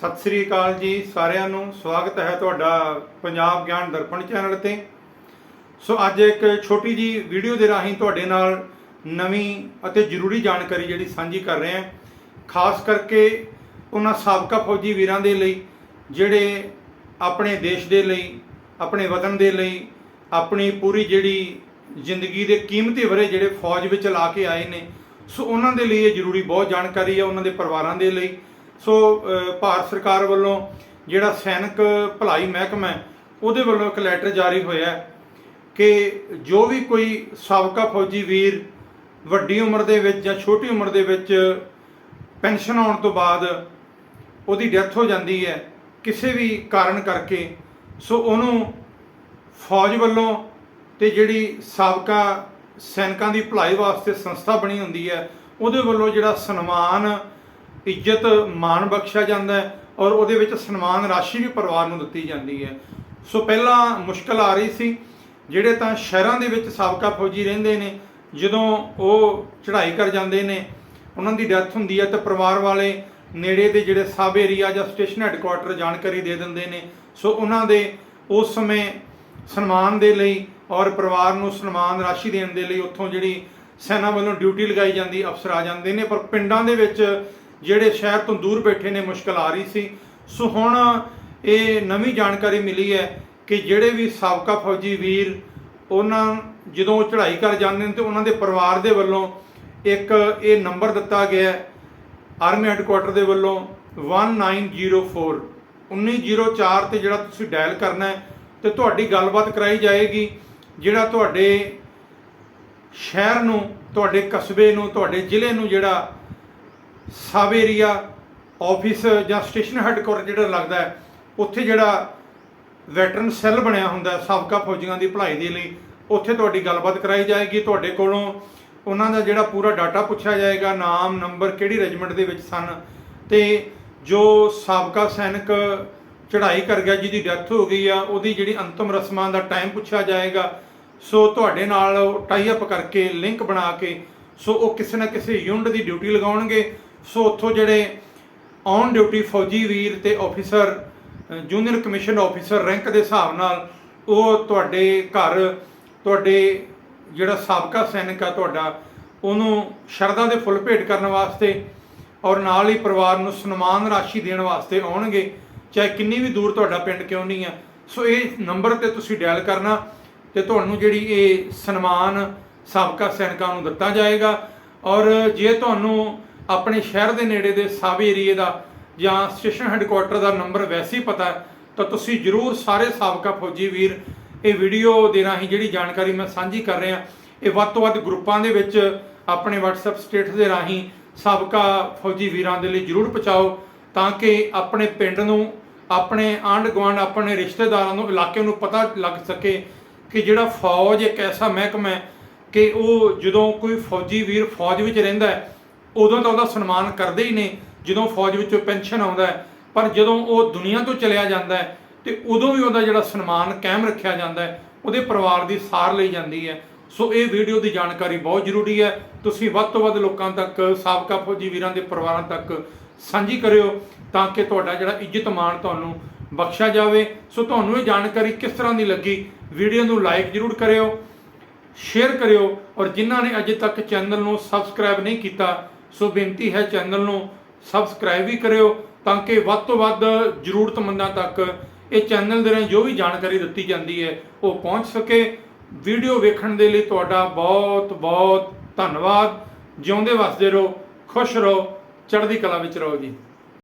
ਸਤਿ ਸ੍ਰੀ ਅਕਾਲ ਜੀ ਸਾਰਿਆਂ ਨੂੰ। ਸਵਾਗਤ ਹੈ ਤੁਹਾਡਾ ਪੰਜਾਬ ਗਿਆਨ ਦਰਪਣ ਚੈਨਲ ਤੇ। ਸੋ ਅੱਜ ਇੱਕ ਛੋਟੀ ਜੀ ਵੀਡੀਓ ਦੇ ਰਾਹੀਂ ਤੁਹਾਡੇ ਨਾਲ ਨਵੀਂ ਅਤੇ ਜ਼ਰੂਰੀ ਜਾਣਕਾਰੀ ਜਿਹੜੀ ਸਾਂਝੀ ਕਰ ਰਹੇ ਹਾਂ। ਖਾਸ ਕਰਕੇ ਉਹਨਾਂ ਸਾਬਕਾ ਫੌਜੀ ਵੀਰਾਂ ਦੇ ਲਈ, ਜਿਹੜੇ ਆਪਣੇ ਦੇਸ਼ ਦੇ ਲਈ, ਆਪਣੇ ਵਤਨ ਦੇ ਲਈ, ਆਪਣੀ ਪੂਰੀ ਜਿਹੜੀ ਜ਼ਿੰਦਗੀ ਦੇ ਕੀਮਤੀ ਵਰੇ ਜਿਹੜੇ ਫੌਜ ਵਿੱਚ ਲਾ ਕੇ ਆਏ ਨੇ। ਸੋ ਉਹਨਾਂ ਦੇ ਲਈ ਇਹ ਜ਼ਰੂਰੀ ਬਹੁਤ ਜਾਣਕਾਰੀ ਹੈ, ਉਹਨਾਂ ਦੇ ਪਰਿਵਾਰਾਂ ਦੇ ਲਈ। ਸੋ ਭਾਰਤ ਸਰਕਾਰ ਵੱਲੋਂ ਜਿਹੜਾ ਸੈਨਿਕ ਭਲਾਈ ਮਹਿਕਮਾ ਉਹਦੇ ਵੱਲੋਂ ਇੱਕ ਲੈਟਰ ਜਾਰੀ ਹੋਇਆ ਕਿ ਜੋ ਵੀ ਕੋਈ ਸਾਬਕਾ ਫੌਜੀ ਵੀਰ ਵੱਡੀ ਉਮਰ ਦੇ ਵਿੱਚ ਜਾਂ ਛੋਟੀ ਉਮਰ ਦੇ ਵਿੱਚ ਪੈਨਸ਼ਨ ਆਉਣ ਤੋਂ ਬਾਅਦ ਉਹਦੀ ਡੈਥ ਹੋ ਜਾਂਦੀ ਹੈ, ਕਿਸੇ ਵੀ ਕਾਰਨ ਕਰਕੇ, ਸੋ ਉਹਨੂੰ ਫੌਜ ਵੱਲੋਂ ਤੇ ਜਿਹੜੀ ਸਾਬਕਾ ਸੈਨਿਕਾਂ ਦੀ ਭਲਾਈ ਵਾਸਤੇ ਸੰਸਥਾ ਬਣੀ ਹੁੰਦੀ ਹੈ, ਉਹਦੇ ਵੱਲੋਂ ਜਿਹੜਾ ਸਨਮਾਨ ਇੱਜ਼ਤ ਮਾਣ ਬਖਸ਼ਿਆ ਜਾਂਦਾ ਹੈ ਔਰ ਉਹਦੇ ਵਿੱਚ ਸਨਮਾਨ ਰਾਸ਼ੀ ਵੀ ਪਰਿਵਾਰ ਨੂੰ ਦਿੱਤੀ ਜਾਂਦੀ ਹੈ। ਸੋ ਪਹਿਲਾਂ ਮੁਸ਼ਕਲ ਆ ਰਹੀ ਸੀ, ਜਿਹੜੇ ਤਾਂ ਸ਼ਹਿਰਾਂ ਦੇ ਵਿੱਚ ਸਾਬਕਾ ਫੌਜੀ ਰਹਿੰਦੇ ਨੇ, ਜਦੋਂ ਉਹ ਚੜ੍ਹਾਈ ਕਰ ਜਾਂਦੇ ਨੇ, ਉਹਨਾਂ ਦੀ ਡੈਥ ਹੁੰਦੀ ਹੈ ਤਾਂ ਪਰਿਵਾਰ ਵਾਲੇ ਨੇੜੇ ਦੇ ਜਿਹੜੇ ਸਬ ਏਰੀਆ ਜਾਂ ਸਟੇਸ਼ਨ ਹੈੱਡਕੁਆਟਰ ਜਾਣਕਾਰੀ ਦੇ ਦਿੰਦੇ ਨੇ। ਸੋ ਉਹਨਾਂ ਦੇ ਉਸ ਸਮੇਂ ਸਨਮਾਨ ਦੇ ਲਈ ਔਰ ਪਰਿਵਾਰ ਨੂੰ ਸਨਮਾਨ ਰਾਸ਼ੀ ਦੇਣ ਦੇ ਲਈ ਉੱਥੋਂ ਜਿਹੜੀ ਸੈਨਾ ਵੱਲੋਂ ਡਿਊਟੀ ਲਗਾਈ ਜਾਂਦੀ, ਅਫਸਰ ਆ ਜਾਂਦੇ ਨੇ, ਪਰ ਪਿੰਡਾਂ ਦੇ ਵਿੱਚ ਜਿਹੜੇ ਸ਼ਹਿਰ ਤੋਂ ਦੂਰ ਬੈਠੇ ਨੇ, ਮੁਸ਼ਕਲ ਆ ਰਹੀ ਸੀ। ਸੋ ਹੁਣ ਇਹ ਨਵੀਂ ਜਾਣਕਾਰੀ ਮਿਲੀ ਹੈ ਕਿ ਜਿਹੜੇ ਵੀ ਸਾਬਕਾ ਫੌਜੀ ਵੀਰ ਉਹਨਾਂ ਜਦੋਂ ਚੜ੍ਹਾਈ ਕਰ ਜਾਂਦੇ ਨੇ ਤੇ ਉਹਨਾਂ ਦੇ ਪਰਿਵਾਰ ਦੇ ਵੱਲੋਂ ਇੱਕ ਇਹ ਨੰਬਰ ਦਿੱਤਾ ਗਿਆ ਹੈ ਆਰਮੀ ਹੈੱਡਕੁਆਟਰ ਦੇ ਵੱਲੋਂ 1904 1904 ਤੇ ਜਿਹੜਾ ਤੁਸੀਂ ਡਾਇਲ ਕਰਨਾ ਹੈ ਤੇ ਤੁਹਾਡੀ ਗੱਲਬਾਤ ਕਰਾਈ ਜਾਏਗੀ, ਜਿਹੜਾ ਤੁਹਾਡੇ ਸ਼ਹਿਰ ਨੂੰ, ਤੁਹਾਡੇ ਕਸਬੇ ਨੂੰ, ਤੁਹਾਡੇ ਜ਼ਿਲ੍ਹੇ ਨੂੰ ਜਿਹੜਾ ਸਬ ਏਰੀਆ ਆਫਿਸ ਜਾਂ ਸਟੇਸ਼ਨ ਹੈੱਡਕੁਆਟਰ ਜਿਹੜਾ ਲੱਗਦਾ ਉੱਥੇ ਜਿਹੜਾ ਵੈਟਰਨ ਸੈੱਲ ਬਣਿਆ ਹੁੰਦਾ ਸਾਬਕਾ ਫੌਜੀਆਂ ਦੀ ਭਲਾਈ ਦੇ ਲਈ, ਉੱਥੇ ਤੁਹਾਡੀ ਗੱਲਬਾਤ ਕਰਾਈ ਜਾਏਗੀ। ਤੁਹਾਡੇ ਕੋਲੋਂ ਉਹਨਾਂ ਦਾ ਜਿਹੜਾ ਪੂਰਾ ਡਾਟਾ ਪੁੱਛਿਆ ਜਾਏਗਾ, ਨਾਮ ਨੰਬਰ ਕਿਹੜੀ ਰੈਜੀਮੈਂਟ ਦੇ ਵਿੱਚ ਸਨ ਤੇ ਜੋ ਸਾਬਕਾ ਸੈਨਿਕ ਚੜ੍ਹਾਈ ਕਰ ਗਿਆ, ਜਿਹਦੀ ਡੈਥ ਹੋ ਗਈ ਆ, ਉਹਦੀ ਜਿਹੜੀ ਅੰਤਮ ਰਸਮਾਂ ਦਾ ਟਾਈਮ ਪੁੱਛਿਆ ਜਾਏਗਾ। ਸੋ ਤੁਹਾਡੇ ਨਾਲ ਟਾਈ ਅਪ ਕਰਕੇ ਲਿੰਕ ਬਣਾ ਕੇ, ਸੋ ਉਹ ਕਿਸੇ ਨਾ ਕਿਸੇ ਯੂਨਿਟ ਦੀ ਡਿਊਟੀ ਲਗਾਉਣਗੇ। ਸੋ ਉੱਥੋਂ ਜਿਹੜੇ ਔਨ ਡਿਊਟੀ ਫੌਜੀ ਵੀਰ ਤੇ officer junior commission officer rank ਦੇ ਹਿਸਾਬ ਨਾਲ ਉਹ ਤੁਹਾਡੇ ਘਰ, ਤੁਹਾਡੇ ਜਿਹੜਾ ਸਾਬਕਾ ਸੈਨਿਕ ਆ ਤੁਹਾਡਾ, ਉਹਨੂੰ ਸ਼ਰਧਾ ਦੇ ਫੁੱਲ ਭੇਟ ਕਰਨ ਵਾਸਤੇ ਔਰ ਨਾਲ ਹੀ ਪਰਿਵਾਰ ਨੂੰ ਸਨਮਾਨ ਰਾਸ਼ੀ ਦੇਣ ਵਾਸਤੇ ਆਉਣਗੇ, ਚਾਹੇ ਕਿੰਨੀ ਵੀ ਦੂਰ ਤੁਹਾਡਾ ਪਿੰਡ ਕਿਉਂ ਨਹੀਂ ਆ। ਸੋ ਇਹ ਨੰਬਰ ਤੇ ਤੁਸੀਂ ਡਾਇਲ ਕਰਨਾ ਤੇ ਤੁਹਾਨੂੰ ਜਿਹੜੀ ਇਹ ਸਨਮਾਨ ਸਾਬਕਾ ਸੈਨਿਕਾਂ ਨੂੰ ਦਿੱਤਾ ਜਾਏਗਾ ਔਰ ਜੇ ਤੁਹਾਨੂੰ ਆਪਣੇ ਸ਼ਹਿਰ ਦੇ ਨੇੜੇ ਦੇ ਸਾਬ ਏਰੀਏ ਦਾ ਜਾਂ ਸਟੇਸ਼ਨ ਹੈੱਡਕੁਆਟਰ ਦਾ ਨੰਬਰ ਵੈਸੇ ਹੀ ਪਤਾ ਤਾਂ ਤੁਸੀਂ ਜਰੂਰ ਸਾਰੇ ਸਾਬਕਾ ਫੌਜੀ ਵੀਰ ਇਹ ਵੀਡੀਓ ਦੇ ਰਾਹੀਂ ਜਿਹੜੀ ਜਾਣਕਾਰੀ ਮੈਂ ਸਾਂਝੀ ਕਰ ਰਿਹਾ, ਇਹ ਵੱਧ ਤੋਂ ਵੱਧ ਗਰੁੱਪਾਂ ਦੇ ਵਿੱਚ ਆਪਣੇ WhatsApp ਸਟੇਟਸ ਦੇ ਰਾਹੀਂ ਸਾਬਕਾ ਫੌਜੀ ਵੀਰਾਂ ਦੇ ਲਈ ਜਰੂਰ ਪਹੁੰਚਾਓ, ਤਾਂ ਕਿ ਆਪਣੇ ਪਿੰਡ ਨੂੰ, ਆਪਣੇ ਆਂਢ ਗੁਆਂਢ ਆਪਣੇ ਰਿਸ਼ਤੇਦਾਰਾਂ ਨੂੰ, ਇਲਾਕੇ ਨੂੰ ਪਤਾ ਲੱਗ ਸਕੇ ਕਿ ਜਿਹੜਾ ਫੌਜ ਇੱਕ ਐਸਾ ਮਹਿਕਮਾ ਹੈ ਕਿ ਉਹ ਜਦੋਂ ਕੋਈ ਫੌਜੀ ਵੀਰ ਫੌਜ ਵਿੱਚ ਰਹਿੰਦਾ ਹੈ ਉਦੋਂ ਤਾਂ ਉਹਦਾ ਸਨਮਾਨ ਕਰਦੇ ਹੀ ਨੇ, ਜਦੋਂ ਫੌਜ ਵਿੱਚੋਂ ਪੈਨਸ਼ਨ ਆਉਂਦਾ ਪਰ ਜਦੋਂ ਉਹ ਦੁਨੀਆ ਤੋਂ ਚਲਿਆ ਜਾਂਦਾ ਹੈ, ਤੇ ਉਦੋਂ ਵੀ ਉਹਦਾ ਜਿਹੜਾ ਸਨਮਾਨ ਕਾਇਮ ਰੱਖਿਆ ਜਾਂਦਾ ਹੈ, ਉਹਦੇ ਪਰਿਵਾਰ ਦੀ ਸਾਰ ਲਈ ਜਾਂਦੀ ਹੈ। ਸੋ ਇਹ ਵੀਡੀਓ ਦੀ ਜਾਣਕਾਰੀ ਬਹੁਤ ਜ਼ਰੂਰੀ ਹੈ। ਤੁਸੀਂ ਵੱਧ ਤੋਂ ਵੱਧ ਲੋਕਾਂ ਤੱਕ, ਸਾਬਕਾ ਫੌਜੀ ਵੀਰਾਂ ਦੇ ਪਰਿਵਾਰਾਂ ਤੱਕ ਸਾਂਝੀ ਕਰਿਓ, ਤਾਂ ਕਿ ਤੁਹਾਡਾ ਜਿਹੜਾ ਇੱਜ਼ਤ ਮਾਣ ਤੁਹਾਨੂੰ ਬਖਸ਼ਿਆ ਜਾਵੇ। ਸੋ ਤੁਹਾਨੂੰ ਇਹ ਜਾਣਕਾਰੀ ਕਿਸ ਤਰ੍ਹਾਂ ਦੀ ਲੱਗੀ? ਵੀਡੀਓ ਨੂੰ ਲਾਈਕ ਜ਼ਰੂਰ ਕਰਿਓ, ਸ਼ੇਅਰ ਕਰਿਓ, ਔਰ ਜਿਨ੍ਹਾਂ ਨੇ ਅਜੇ ਤੱਕ ਚੈਨਲ ਨੂੰ ਸਬਸਕ੍ਰਾਈਬ ਨਹੀਂ ਕੀਤਾ ਸੋ ਬੇਨਤੀ ਹੈ ਚੈਨਲ ਨੂੰ ਸਬਸਕ੍ਰਾਈਬ ਵੀ ਕਰਿਓ ਤਾਂ ਕਿ ਵੱਧ ਤੋਂ ਵੱਧ ਜ਼ਰੂਰਤਮੰਦਾਂ ਤੱਕ ਇਹ ਚੈਨਲ ਦੇ ਰਾਹੀਂ ਜੋ ਵੀ ਜਾਣਕਾਰੀ ਦਿੱਤੀ ਜਾਂਦੀ ਹੈ, ਉਹ ਪਹੁੰਚ ਸਕੇ। ਵੀਡੀਓ ਵੇਖਣ ਦੇ ਲਈ ਤੁਹਾਡਾ ਬਹੁਤ ਬਹੁਤ ਧੰਨਵਾਦ। ਜਿਉਂਦੇ ਵਸਦੇ ਰਹੋ, ਖੁਸ਼ ਰਹੋ, ਚੜ੍ਹਦੀ ਕਲਾ ਵਿੱਚ ਰਹੋ ਜੀ।